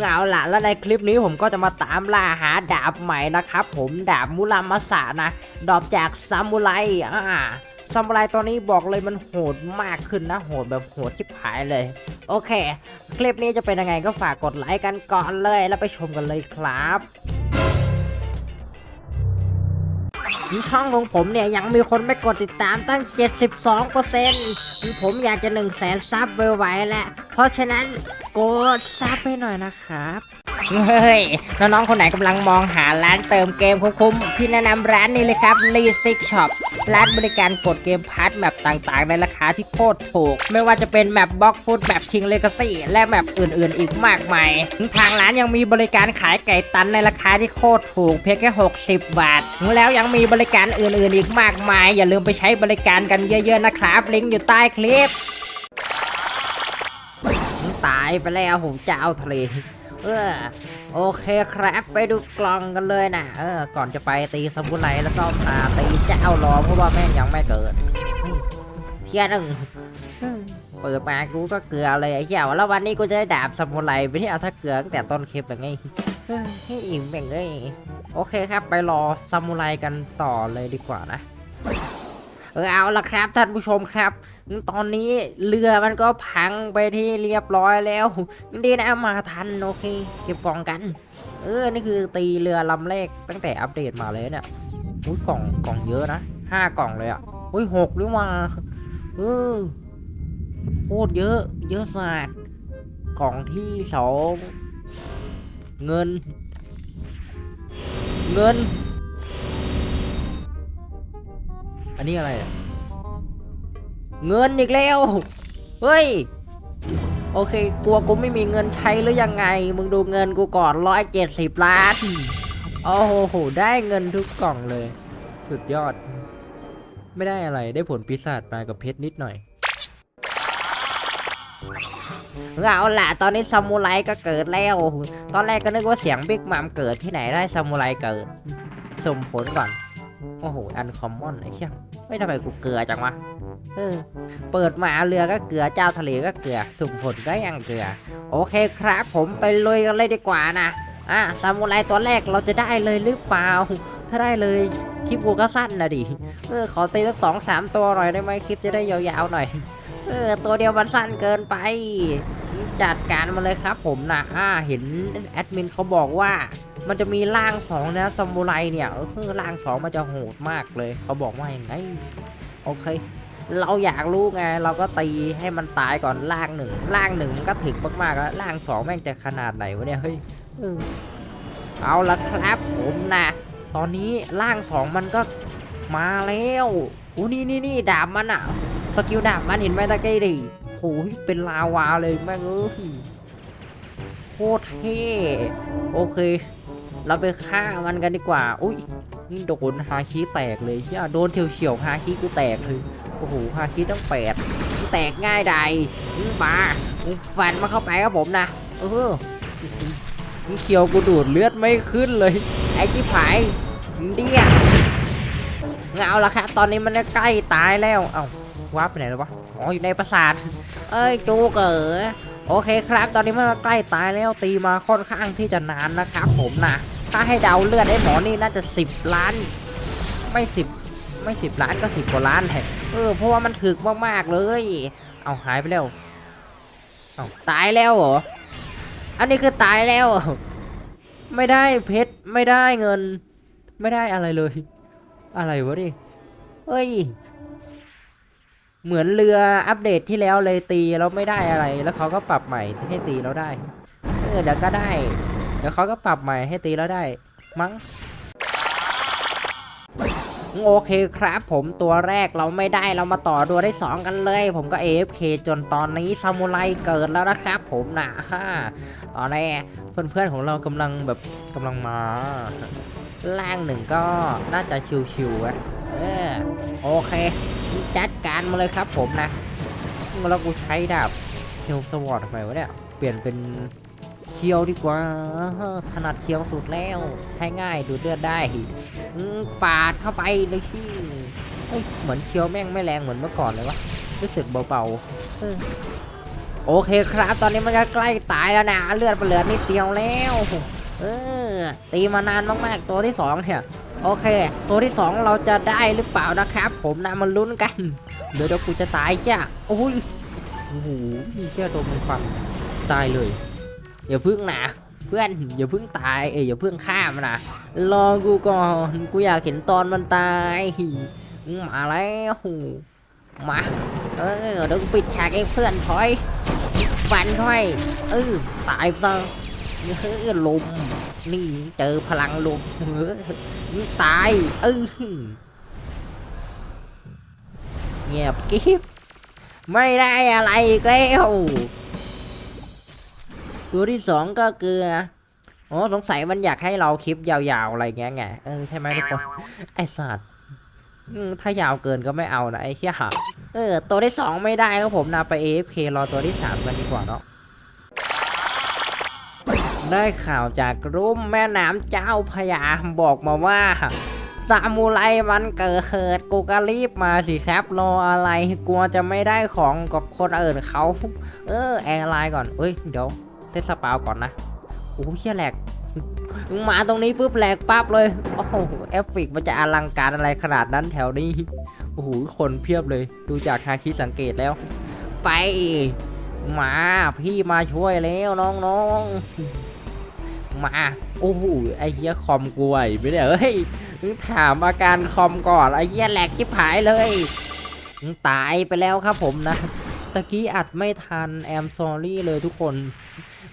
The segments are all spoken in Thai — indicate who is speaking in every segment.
Speaker 1: เอาล่ะแล้วในคลิปนี้ผมก็จะมาตามล่าหาดาบใหม่นะครับผมดาบมุลามาสะนะ ดอบจากซามูไรอ่าซามูไรตัวนี้บอกเลยมันโหดมากขึ้นนะ โหดแบบโหดชิบหายเลย โอเค คลิปนี้จะเป็นยังไงก็ฝากกดไลค์กันก่อนเลยแล้วไปชมกันเลยครับ ช่องของผมเนี่ยยังมีคนไม่กดติดตามตั้ง 72%ผมอยากจะ1 0 0 0 0แสนซับไวๆแหละเพราะฉะนั้นกดซับให้หน่อยนะครับ เฮ้ยน้องๆคนไหนกำลังมองหาร้านเติมเกมคุ้มๆพี่แนะนำร้านนี้เลยครับ l e s i c Shop ร้านบริการกดเกมพาร์ทแมปต่างๆ ในราคาที่โคตรถูก ไม่ว่าจะเป็นแมปบล็อกฟุตแบบ King Legacy และแมปอื่นๆ อีกมากมายทางร้านยังมีบริการขายไก่ตันในราคาที่โคตรถูก เพียงแค่ 60 บาท แล้วยังมีบริการอื่นๆ อีกมากมาย อย่าลืมไปใช้บริการกันเยอะๆนะครับ ลิงก์อยู่ใต้คลิป ตายไปแล้วผมจะเอาทะเล เออโอเคครับไปดูกล่องกันเลยนะเออ ก่อนจะไปตีสมุไรแล้วก็พาตีเจ้ารอเพราะว่าแม่งยังไม่เกิดเทียหนึ่งเปิดมากูก็เกลือเลยไอ้เหี้ยแล้ววันนี้กูจะได้ดาบสมุไรไปที่เอาถ้าเกลือตั้งแต่ต้นคลิปอย่างไงเฮ้ยให้อิ่มแบ่งเอ้ยโอเคครับ ไปรอสมุไรกันต่อเลยดีกว่านะ เออเอาละครับ ท่านผู้ชมครับ ตอนนี้เรือมันก็พังไปที่เรียบร้อยแล้วดีนะมาทันโอเค เก็บกล่องกัน เออ นี่คือตีเรือลำแรกตั้งแต่อัปเดตมาเลยเนี่ยอุ้ยกล่องกล่องเยอะนะห้ากล่องเลยอะอุ้ยหกหรือว่าเออโคตรเยอะ เยอะสัสกล่องที่สองเงิน เงิน อันนี้อะไร เงินอีกแล้ว เฮ้ย โอเค กลัวกูไม่มีเงินใช้หรือยังไง มึงดูเงินกูก่อนร้อยเจ็ดสิบล้าน โอ้โห ได้เงินทุกกล่องเลย สุดยอด ไม่ได้อะไร ได้ผลปีศาจมากับเพชรนิดหน่อยเอาล่ะตอนนี้ซามูไรก็เกิดแล้ว ตอนแรกก็นึกว่าเสียงบิ๊กมัมเกิดที่ไหนได้ซามูไรเกิด สมผลก่อน โอ้โห อันคอมมอนไอ้เชี่ยไม่ทำไมกูเกลือจังวะ เออ เปิดมาเรือก็เกลือ เจ้าทะเลก็เกลือ สุ่มผลก็ยังเกลือ โอเคครับผมไปลุยกันเลยดีกว่านะ อะซามูไรตัวแรกเราจะได้เลยหรือเปล่า ถ้าได้เลยคลิปกูก็สั้นนะดิ เออ ขอตีสักสองสามตัวหน่อยได้ไหมคลิปจะได้ยาวๆหน่อย เออ ตัวเดียวมันสั้นเกินไป จัดการมาเลยครับผมนะอ่าเห็นแอดมินเขาบอกว่า มันจะมีร่างสองนะซามูไรเนี่ยเออร่างสองมันจะโหดมากเลย เขาบอกว่าอย่างไงโอเค เราอยากรู้ไง เราก็ตีให้มันตายก่อนร่างหนึ่งร่างหนึ่งมันก็ถึกมากๆแล้วร่างสองแม่งจะขนาดไหนวะเนี่ยเฮ้ยเอาละครับผมนะตอนนี้ร่างสองมันก็มาแล้วโอ้นี่นี่นี่ดาบมันอะสกิลดาบมันเห็นไหมตะกี้ดิ โอ้ยเป็นลาวาเลยแม่งเอ้ยโคตรเท่โอเค เราไปฆ่ามันกันดีกว่า อุ้ยนี่โดนฮาคิแตกเลยเชี่ยโดนเฉียวเฉียวฮาคิกูแตกเลยโอ้โหฮาคิต้องแปดแตกง่ายใดมึงมาฟันมาเข้าไปครับผมนะเออมึงเขียวกูดูดเลือดไม่ขึ้นเลย ไอ้ที่ผายเดียเอาละครับตอนนี้มันใกล้ตายแล้ว เอ้าวับไปไหนแล้ววะ อ๋ออยู่ในปราสาท เอ้ยจูเก๋อโอเคครับ ตอนนี้มันใกล้ตายแล้วตีมาค่อนข้างที่จะนานนะครับผมนะถ้าให้เดาเลือดไอ้หมอนี่น่าจะสิบล้าน ไม่สิบไม่สิบล้านก็สิบกว่าล้านแหละเออเพราะว่ามันถึกมากๆเลย เอาหายไปแล้วเอาตายแล้วเหรออันนี้คือตายแล้ว ไม่ได้เพชรไม่ได้เงิน ไม่ได้อะไรเลย อะไรวะดิเฮ้ย เหมือนเรืออัปเดตที่แล้วเลยตีแล้วไม่ได้อะไร แล้วเขาก็ปรับใหม่ให้ตีแล้วได้ เออเดี๋ยวก็ได้ เดี๋ยวเขาก็ปรับใหม่ให้ตีแล้วได้ มั้งโอเคครับผมตัวแรกเราไม่ได้เรามาต่อตัวได้สองกันเลย ผมก็ AFK จนตอนนี้ซามูไรเกิดแล้วนะครับผมนะฮ่าตอนนี้เพื่อนๆของเรากำลังแบบกำลังมา ล่างหนึ่งก็น่าจะชิวๆอะเออโอเคจัดการมาเลยครับผมนะแล้วกูใช้ดาบเคียวสวอตทำไมวะเนี่ย เปลี่ยนเป็นเคียวดีกว่า ถนัดเคียวสุดแล้ว ใช้ง่ายดูเลือดได้ปาดเข้าไปเลยที่เหมือนเคียวแม่งไม่แรงเหมือนเมื่อก่อนเลยวะรู้สึกเบาๆโอเคครับ ตอนนี้มันก็ใกล้ตายแล้วนะ เลือดมันเหลือนิดเดียวแล้ว เออตีมานานมากๆตัวที่สองเนี่ยโอเค ตัวที่สองเราจะได้หรือเปล่านะครับ ผมนะมันลุ้นกัน เดี๋ยวเดี๋ยวกูจะตายจ้ะโอ้ยโอ้โหแค่โดนมันฟันตายเลยอย่าพึ่งนะเพื่อนอย่าพึ่งตายเอ้ยอย่าพึ่งฆ่ามันนะรอกูก่อนกูอยากเห็นตอนมันตายมาแล้วมาเออเดี๋ยวกูปิดฉากเองเพื่อนถอยฟันคอยเออตายซะ เฮ้ยลม นี่เจอพลังลมเฮ้ตาย เออเงียบกิ๊บไม่ได้อะไรแล้วตัวที่สองก็เกลืออ๋อสงสัยมันอยากให้เราคลิปยาวๆอะไรเงี้ยไงเออใช่ไหมทุกคนไอสัตว์ถ้ายาวเกินก็ไม่เอานะไอ้เหี้ยเออตัวที่สองไม่ได้ครับผมนะไป AFK รอตัวที่สามกันดีกว่าเนาะ ได้ข่าวจากรุ่มแม่น้ำเจ้าพยาบอกมาว่าซามูไรมันเกิดเกูก็รีบมาสิครับรออะไรกลัวจะไม่ได้ของกับคนอื่นเขาเออแอร์ไลน์ก่อนเอ้ยเดี๋ยวเซตสปาวก่อนนะโอ้โหเชี่ยแหลกมาตรงนี้ปุ๊บแหลกปั๊บเลยโอ้โหเอฟเฟกมันจะอลังการอะไรขนาดนั้นแถวนี้โอ้โหคนเพียบเลย ดูจากทางคิดสังเกตแล้ว ไป มาพี่มาช่วยแล้วน้องๆ มา โอ้โหไอ้เหี้ยคอมกลวไหวไม่ได้เฮ้ยมึงถามอาการคอมก่อนไอ้เหี้ยแหลกชิบหายเลยตายไปแล้วครับผมนะตะกี้อัดไม่ทันแอมซอรี่เลยทุกคน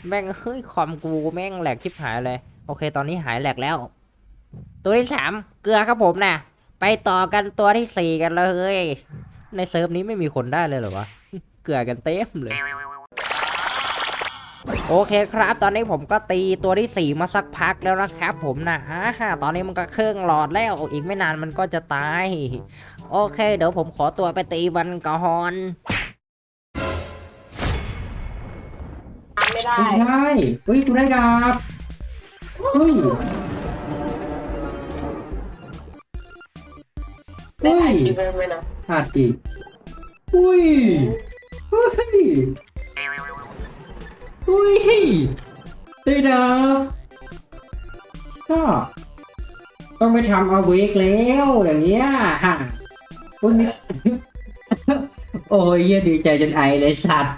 Speaker 1: แม่งเฮ้ยคอมกูแม่งแหลกชิบหายเลย โอเค ตอนนี้หายแหลกแล้ว ตัวที่สามเกลือครับผมนะไปต่อกันตัวที่สี่กันเลย ในเซิร์ฟนี้ไม่มีคนได้เลยเหรอวะ เกลือกันเต็มเลย โอเคครับ ตอนนี้ผมก็ตีตัวที่สี่มาสักพักแล้วนะครับผมนะอ่าตอนนี้มันก็เครื่องหลอดแล้วอีกไม่นานมันก็จะตาย โอเค เดี๋ยวผมขอตัวไปตีมันก่อน
Speaker 2: ไม่ได้
Speaker 3: ไม่ได้เฮ้ยกูได้ดาบเฮ้ย
Speaker 2: ได้
Speaker 3: เฮ้ย
Speaker 2: กี่เบอร์ไหมนะ
Speaker 3: ขาดอีกอุ้ยเฮ้ย อุ้ยได้ดาบก็ต้องไปทำเอาเวกแล้วอย่างเงี้ยฮะอุ้ยมีโอ้ยเหี้ยดีใจจนไอเลยสัตว์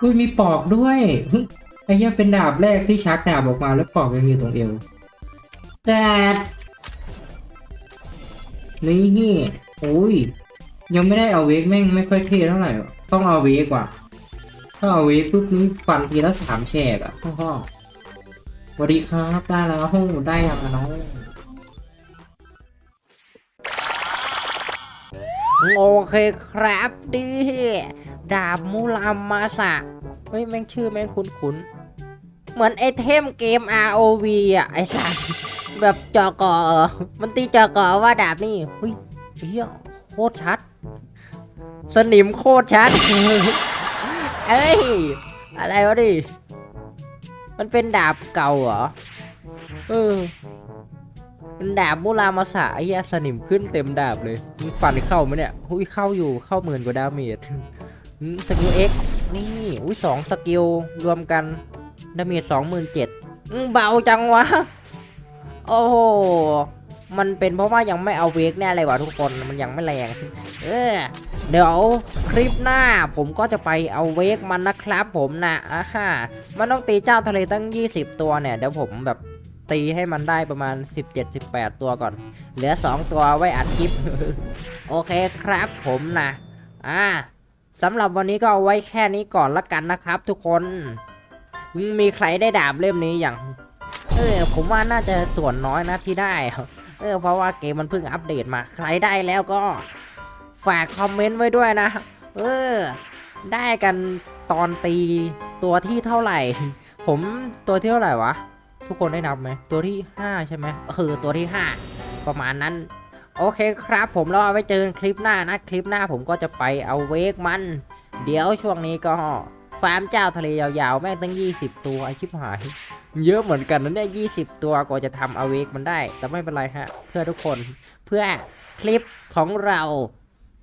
Speaker 3: อุ้ยมีปอกด้วยไอ้เหี้ยเป็นดาบแรกที่ชักดาบออกมาแล้วปอกยังอยู่ตรงเอวแต่นี่โอ้ยยังไม่ได้เอาเวกแม่งไม่ค่อยเท่เท่าไหร่ต้องเอาเวกว่ะ ถ้าเอาเวกปุ๊บนี้ฟันทีละสามแฉกอะพ่อพ่อสวัสดีครับได้แล้วห้องได้ยังน้อง
Speaker 1: โอเคครับดิดาบมูรามาสะเฮ้ย แม่งชื่อแม่งคุ้นๆ เหมือนไอเทมเกม ROV อะ ไอสัสแบบจอกอเหรอมันตีจอกอว่าดาบนี่เฮ้ยเฮียโคตรชัด สนิมโคตรชัด เอ้ย อะไรวะดิ มันเป็นดาบเก่าเหรอ เออเป็นดาบมูรามาสะไอ้เหี้ยสนิมขึ้นเต็มดาบเลยมึงฟันเข้าไหมเนี่ยหุ้ยเข้าอยู่เข้าหมื่นกว่าดาเมจสกิลเอ็กนี่อุ้ยสองสกิลรวมกันดาเมจสองหมื่นเจ็ดเบาจังวะ โอ้โห มันเป็นเพราะว่ายังไม่เอาเวกแน่เลยวะทุกคน มันยังไม่แรง เออ เดี๋ยวคลิปหน้าผมก็จะไปเอาเวกมันนะครับผมนะอะฮะมันต้องตีเจ้าทะเลตั้ง 20 ตัวเนี่ย เดี๋ยวผมแบบตีให้มันได้ประมาณ 17-18 ตัวก่อน เหลือ 2 ตัวไว้อัดคลิป โอเคครับผมนะอ่าสำหรับวันนี้ก็เอาไว้แค่นี้ก่อนละกันนะครับทุกคน มีใครได้ดาบเล่มนี้อย่าง เออ ผมว่าน่าจะส่วนน้อยนะที่ได้ เออ เพราะว่าเกมมันเพิ่งอัปเดตมา ใครได้แล้วก็ ฝากคอมเมนต์ไว้ด้วยนะ เออ ได้กันตอนตีตัวที่เท่าไหร่ ผมตัวที่เท่าไหร่วะ ทุกคนได้นับไหม ตัวที่ 5 ใช่ไหมเออตัวที่ 5 ประมาณนั้น โอเคครับผมแล้วเอาไว้เจอกันคลิปหน้านะ คลิปหน้าผมก็จะไปเอาเวกมัน เดี๋ยวช่วงนี้ก็ฟาร์มเจ้าทะเลยาวๆ แม่งตั้ง 20 ตัวไอชิบหาย เยอะเหมือนกันนะเนี่ย20ตัวกว่าจะทำเอาเวกมันได้ แต่ไม่เป็นไรฮะ เพื่อทุกคนเพื่อคลิปของเรา